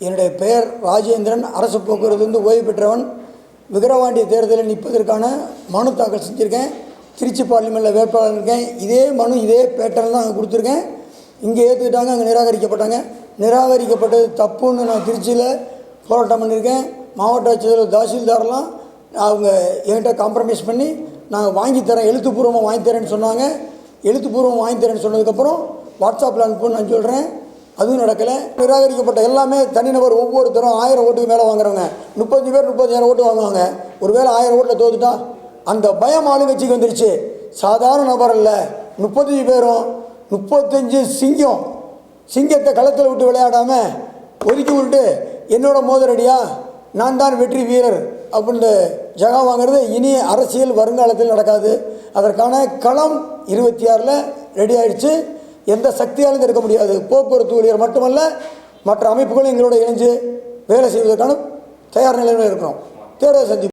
என்னுடைய பெயர் ராஜேந்திரன். அரசு போக்குவரத்து ஓய்வு பெற்றவன். விக்கிரவாண்டி தேர்தலில் நிற்பதற்கான மனு தாக்கல் செஞ்சுருக்கேன். திருச்சி பார்லிமெண்ட்டில் வேட்பாளர் இருக்கேன். இதே மனு இதே பேட்டர்ன் தான் அங்கே கொடுத்துருக்கேன். இங்கே ஏற்றுக்கிட்டாங்க அங்கே நிராகரிக்கப்பட்டாங்க. நிராகரிக்கப்பட்டது தப்புன்னு நான் திருச்சியில் போராட்டம் பண்ணியிருக்கேன் மாவட்ட ஆட்சியர் தாசில்தார்லாம் அவங்க என்கிட்ட காம்ப்ரமைஸ் பண்ணி நாங்கள் வாங்கித்தரேன் எழுத்துப்பூர்வமாக வாங்கி தரேன்னு சொன்னாங்க. எழுத்துப்பூர்வம் வாங்கித்தரேன்னு சொன்னதுக்கப்புறம் வாட்ஸ்அப்பில் அனுப்புன்னு நான் சொல்கிறேன் அதுவும் நடக்கலை. நிராகரிக்கப்பட்ட எல்லாமே தனிநபர் ஒவ்வொருத்தரும் ஆயிரம் ஓட்டுக்கு மேலே வாங்குறவங்க. முப்பத்தஞ்சு பேர் முப்பத்தஞ்சாயிரம் ஓட்டு வாங்குவாங்க. ஒருவேளை ஆயிரம் ஓட்டில் தோத்துட்டா அந்த பயம் ஆளுங்கட்சிக்கு வந்துருச்சு. சாதாரண நபர் இல்லை முப்பத்தஞ்சு பேரும் முப்பத்தஞ்சு சிங்கம் சிங்கத்தை களத்தில் விட்டு விளையாடாமல் ஒதுக்கி விட்டு என்னோட மோதரடியா நான் தான் வெற்றி வீரர். அப்படின்னு ஜகா வாங்குறது இனி அரசியல் வருங்காலத்தில் நடக்காது. அதற்கான களம் இருபத்தி ஆறில் ரெடி ஆயிடுச்சு. எந்த சக்தியாலும் இருக்க முடியாது. போக்குவரத்து ஊழியர் மட்டுமல்ல மற்ற அமைப்புகளும் எங்களோட இணைஞ்சு வேலை செய்வதற்கான தயார் நிலையில் இருக்கிறோம். தேர்தல் சந்திப்பு.